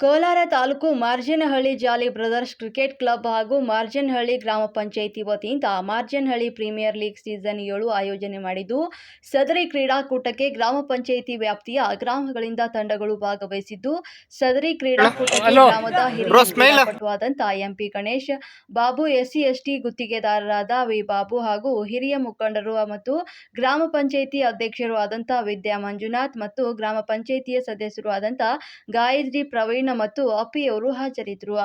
Kolar taluk Marjanahalli jolly brothers cricket club ಹಾಗೂ ಮಾರ್ಜನಹಳ್ಳಿ ಗ್ರಾಮ ಪಂಚಾಯಿತಿ ವತಿಯಿಂದ ಮಾರ್ಜನಹಳ್ಳಿ ಪ್ರೀಮಿಯರ್ ಲೀಗ್ ಸೀಸನ್ ಏಳು ಆಯೋಜನೆ ಮಾಡಿದ್ದು ಸದರಿ ಕ್ರೀಡಾಕೂಟಕ್ಕೆ ಗ್ರಾಮ ಪಂಚಾಯಿತಿ ವ್ಯಾಪ್ತಿಯ ಗ್ರಾಮಗಳಿಂದ ತಂಡಗಳು ಭಾಗವಹಿಸಿದ್ದು ಸದರಿ ಕ್ರೀಡಾಕೂಟಕ್ಕೆ. ಗ್ರಾಮದ ಹಿರಿಯ bro, MP Ganesh Babu SC ST ಗುತ್ತಿಗೆದಾರರಾದ V Babu ಹಾಗೂ ಹಿರಿಯ ಮುಖಂಡರು ಮತ್ತು ಗ್ರಾಮ ಪಂಚಾಯಿತಿ ಅಧ್ಯಕ್ಷರು ಆದಂತಹ ವಿದ್ಯಾ ಮಂಜುನಾಥ್ ಮತ್ತು ಗ್ರಾಮ ಪಂಚಾಯಿತಿಯ ಸದಸ್ಯರು ಆದಂತಹ ಗಾಯತ್ರಿ ಪ್ರವೀಣ್ ಮತ್ತು ಅಪ್ಪಿಯವರು ಹಾಜರಿದ್ದರು